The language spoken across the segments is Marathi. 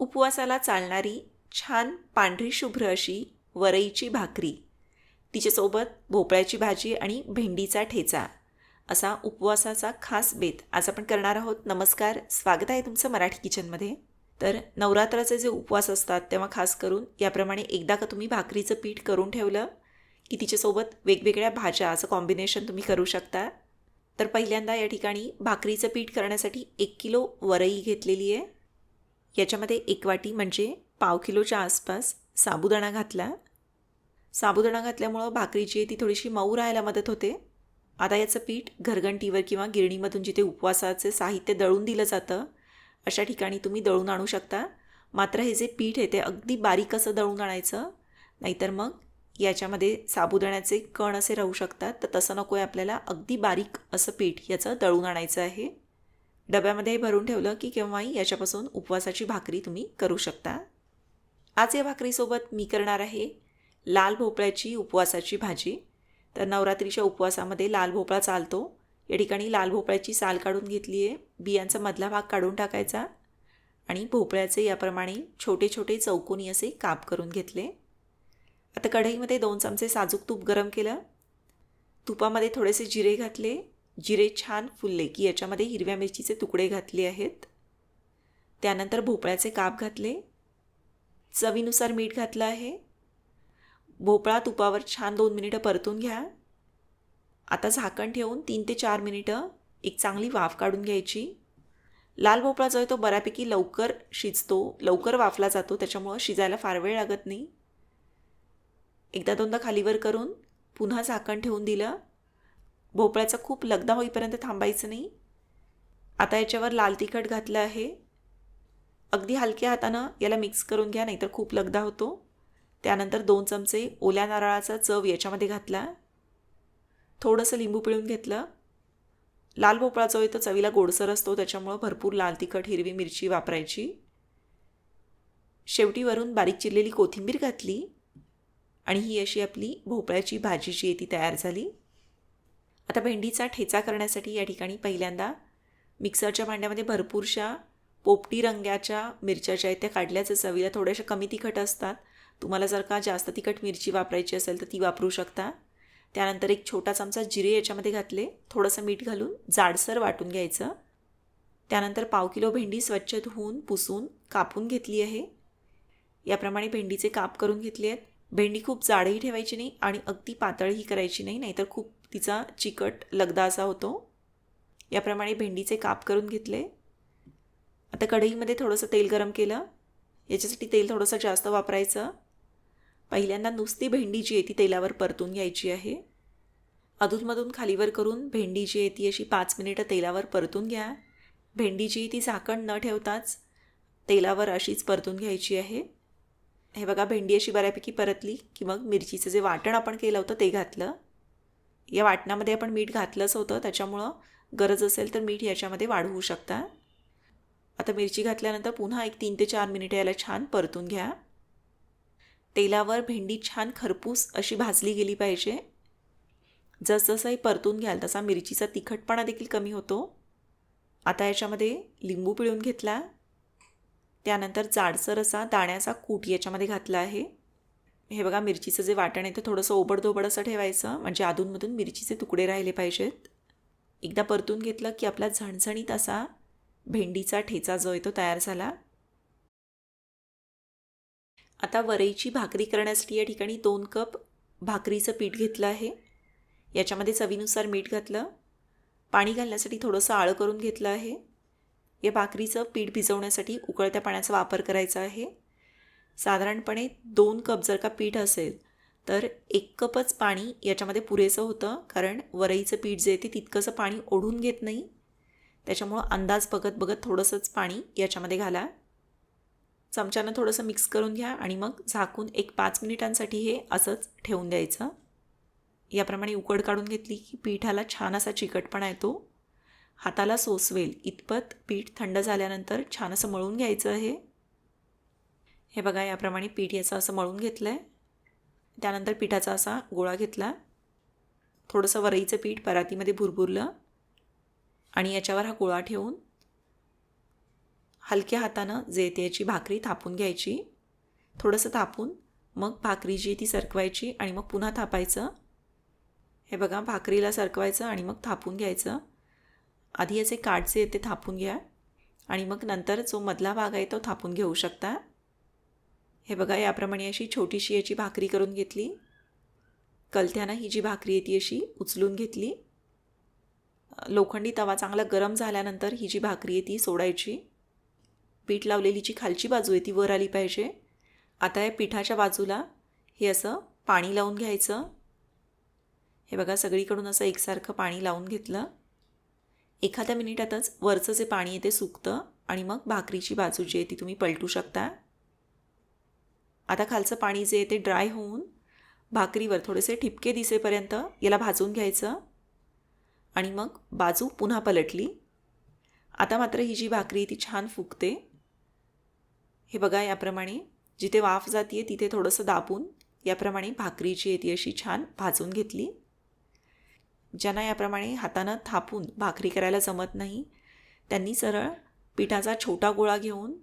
उपवासाला चालणारी छान पांढरी शुभ्र अशी वरईची भाकरी तिच्यासोबत भोपळ्याची भाजी आणि भेंडीचा ठेचा असा उपवासाचा खास बेत आज आपण करणार आहोत. नमस्कार स्वागत आहे तुमचं मराठी किचनमध्ये. तर नवरात्राचे जे उपवास असतात तेव्हा खास करून याप्रमाणे एकदा का तुम्ही भाकरीचं पीठ करून ठेवलं की तिच्यासोबत वेगवेगळ्या भाज्या असं कॉम्बिनेशन तुम्ही करू शकता. तर पहिल्यांदा या ठिकाणी भाकरीचं पीठ करण्यासाठी एक किलो वरई घेतलेली आहे. याच्यामध्ये एक वाटी म्हणजे पाव किलोच्या आसपास साबुदाणा घातला. साबुदाणा घातल्यामुळं भाकरी जी आहे ती थोडीशी मऊ राहायला मदत होते. आता याचं पीठ घरघंटीवर किंवा गिरणीमधून जिथे उपवासाचे साहित्य दळून दिलं जातं अशा ठिकाणी तुम्ही दळून आणू शकता. मात्र हे जे पीठ आहे ते अगदी बारीक असं दळून आणायचं. नाहीतर मग याच्यामध्ये साबुदाण्याचे कण असे राहू शकतात. तर तसं नको आहे आपल्याला. अगदी बारीक असं पीठ याचं दळून आणायचं आहे. डब्यामध्ये भरून ठेवलं की केव्हाही याच्यापासून उपवासाची भाकरी तुम्ही करू शकता. आज या भाकरीसोबत मी करणार आहे लाल भोपळ्याची उपवासाची भाजी. तर नवरात्रीच्या उपवासामध्ये लाल भोपळा चालतो. या ठिकाणी लाल भोपळ्याची साल काढून घेतली आहे बियांचा मधला भाग काढून टाकायचा आणि भोपळ्याचे याप्रमाणे छोटे छोटे चौकोनी असे काप करून घेतले. आता कढईमध्ये दोन चमचे साजूक तूप गरम केलं. तुपामध्ये थोडेसे जिरे घातले. जिरे छान फुलले की याच्यामध्ये हिरव्या मिरचीचे तुकडे घातले आहेत. त्यानंतर भोपळ्याचे काप घातले. चवीनुसार मीठ घातलं आहे. भोपळा तुपावर छान दोन मिनिटं परतून घ्या. आता झाकण ठेवून तीन ते चार मिनिटं एक चांगली वाफ काढून घ्यायची. लाल भोपळा जो आहे तो बऱ्यापैकी लवकर शिजतो लवकर वाफला जातो त्याच्यामुळं शिजायला फार वेळ लागत नाही. एकदा दोनदा खालीवर करून पुन्हा झाकण ठेवून दिलं. भोपळ्याचा खूप लगदा होईपर्यंत थांबायचं नाही. आता याच्यावर लाल तिखट घातलं आहे. अगदी हलक्या हातानं याला मिक्स करून घ्या नाहीतर खूप लगदा होतो. त्यानंतर दोन चमचे ओल्या नारळाचा चव याच्यामध्ये घातला. थोडंसं लिंबू पिळून घेतलं. लाल भोपळा जो आहे तो चवीला गोडसर असतो त्याच्यामुळं भरपूर लाल तिखट हिरवी मिरची वापरायची. शेवटी वरून बारीक चिरलेली कोथिंबीर घातली. आणि ही अशी आपली भोपळ्याची भाजी जी आहे ती तयार झाली. आता भेंडीचा ठेचा करण्यासाठी या ठिकाणी पहिल्यांदा मिक्सरच्या भांड्यामध्ये भरपूरशा पोपटी रंगाच्या मिरच्या ज्या आहेत त्या काढल्याचं चवीला थोड्याशा कमी तिखट असतात. तुम्हाला जर का जास्त तिखट मिरची वापरायची असेल तर ती वापरू शकता. त्यानंतर एक छोटा चमचा जिरे याच्यामध्ये घातले. थोडंसं मीठ घालून जाडसर वाटून घ्यायचं. त्यानंतर पाव किलो भेंडी स्वच्छ धुवून पुसून कापून घेतली आहे. याप्रमाणे भेंडीचे काप करून घेतले आहेत. भेंडी खूप जाडही ठेवायची नाही आणि अगदी पातळही करायची नाही नाहीतर खूप तिचा चिकट लगदा असा होतो. याप्रमाणे भेंडीचे काप करून घेतले. आता कढईमध्ये थोडंसं तेल गरम केलं. याच्यासाठी तेल थोडंसं जास्त वापरायचं. पहिल्यांदा नुसती भेंडी जी आहे ती तेलावर परतून घ्यायची आहे. अधूनमधून खालीवर करून भेंडी जी आहे ती अशी पाच मिनिटं तेलावर परतून घ्या. भेंडी जी ती झाकण न ठेवताच तेलावर अशीच परतून घ्यायची आहे. हे बघा भेंडी अशी बऱ्यापैकी परतली की मग मिरचीचं जे वाटण आपण केलं होतं ते घातलं. या वाटणामध्ये आपण मीठ घातलंच होतं त्याच्यामुळं गरज असेल तर मीठ याच्यामध्ये वाढवू शकता. आता मिरची घातल्यानंतर पुन्हा एक तीन ते चार मिनिटं याला छान परतून घ्या. तेलावर भेंडी छान खरपूस अशी भाजली गेली पाहिजे. जसजसंही परतून घ्याल तसा मिरचीचा तिखटपणा देखील कमी होतो. आता याच्यामध्ये लिंबू पिळून घेतला. त्यानंतर जाडसर असा दाण्याचा कूट याच्यामध्ये घातला आहे. हे बघा मिरचीचं जे वाटण आहे ते थोडंसं ओबडधोबड असं ठेवायचं. म्हणजे अधूनमधून मिरचीचे तुकडे राहिले पाहिजेत. एकदा परतून घेतलं की आपला झणझणीत असा भेंडीचा ठेचा जो आहे तो तयार झाला. आता वरईची भाकरी करण्यासाठी या ठिकाणी दोन कप भाकरीचं पीठ घेतलं आहे. याच्यामध्ये चवीनुसार मीठ घातलं. पाणी घालण्यासाठी थोडंसं आळं करून घेतलं आहे. या भाकरीचं पीठ भिजवण्यासाठी उकळत्या पाण्याचा वापर करायचा आहे. साधारणपणे दोन कप जर का पीठ असेल तर एक कपच पाणी याच्यामध्ये पुरेसं होतं कारण वरईचं पीठ जे आहे ते तितकंसं पाणी ओढून घेत नाही. त्याच्यामुळं अंदाज बघत बघत थोडंसंच पाणी याच्यामध्ये घाला. चमच्यानं थोडंसं मिक्स करून घ्या आणि मग झाकून एक पाच मिनिटांसाठी हे असंच ठेवून द्यायचं. याप्रमाणे उकड काढून घेतली की पिठाला छान असा चिकटपणा येतो. हाताला सोसवेल इतपत पीठ थंड झाल्यानंतर छान असं मळून घ्यायचं आहे. हे बघा याप्रमाणे पीठ याचं असं मळून घेतलं आहे त्यानंतर पिठाचा असा गोळा घेतला. थोडंसं वरईचं पीठ परातीमध्ये भुरभुरलं आणि याच्यावर हा गोळा ठेवून हलक्या हातानं जे येते याची भाकरी थापून घ्यायची. थोडंसं थापून मग भाकरी जी ती सरकवायची आणि मग पुन्हा थापायचं. हे बघा भाकरीला सरकवायचं आणि मग थापून घ्यायचं. आधी याचे काट जे ते थापून घ्या आणि मग नंतर जो मधला भाग आहे तो थापून घेऊ शकता. हे बघा याप्रमाणे अशी छोटीशी याची भाकरी करून घेतली. कलथ्यानं ही जी भाकरी आहे ती अशी उचलून घेतली. लोखंडी तवा चांगला गरम झाल्यानंतर ही जी भाकरी आहे ती सोडायची. पीठ लावलेली जी खालची बाजू आहे ती वर आली पाहिजे. आता या पिठाच्या बाजूला हे असं पाणी लावून घ्यायचं. हे बघा सगळीकडून असं एकसारखं पाणी लावून घेतलं. एखाद्या मिनिटातच वरचं जे पाणी आहे ते सुकतं आणि मग भाकरीची बाजू जी आहे ती तुम्ही पलटू शकता. आता खालचं पाणी जे ते ड्राय होऊन भाकरीवर थोडेसे ठिपके दिसेपर्यंत याला भाजून घ्यायचं. आणि मग बाजू पुन्हा पलटली. आता मात्र ही जी भाकरी ती छान फुगते. हे बघा याप्रमाणे जिथे वाफ जाते तिथे थोडंसं दाबून याप्रमाणे भाकरी जी आहे ती अशी छान भाजून घेतली. ज्यांना याप्रमाणे हातानं थापून भाकरी करायला जमत नाही त्यांनी सरळ पिठाचा छोटा गोळा घेऊन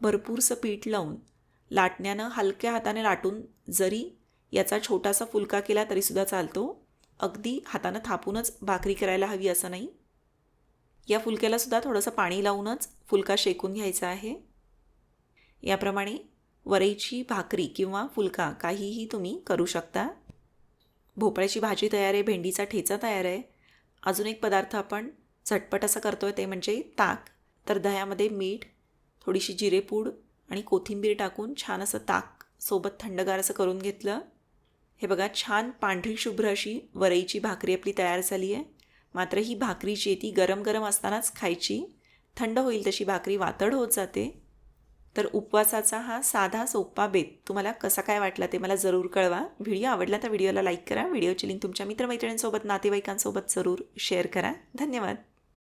भरपूरसं पीठ लावून लाटण्यानं हलक्या हाताने लाटून जरी याचा छोटासा फुलका केला तरीसुद्धा चालतो. अगदी हातानं थापूनच भाकरी करायला हवी असं नाही. या फुलक्यालासुद्धा थोडंसं पाणी लावूनच फुलका शेकून घ्यायचा आहे. याप्रमाणे वरईची भाकरी किंवा फुलका काहीही तुम्ही करू शकता. भोपळ्याची भाजी तयार आहे भेंडीचा ठेचा तयार आहे. अजून एक पदार्थ आपण झटपट असं करतो आहे ते म्हणजे ताक. तर दह्यामध्ये मीठ थोडीशी जिरेपूड आणि कोथिंबीर टाकून छान असं ताक सोबत थंडगार असं करून घेतलं. हे बघा छान पांढरी शुभ्र अशी वरईची भाकरी आपली तयार झाली आहे. मात्र ही भाकरी जी आहे ती गरम गरम असतानाच खायची. थंड होईल तशी भाकरी वातड होत जाते. तर उपवासाचा हा साधा सोपा बेत. तुम्हाला कसा काय वाटला ते मला जरूर कळवा. व्हिडिओ आवडला तर व्हिडिओला लाईक करा. व्हिडिओची लिंक तुमच्या मित्रमैत्रिणींसोबत नातेवाईकांसोबत जरूर शेअर करा. धन्यवाद.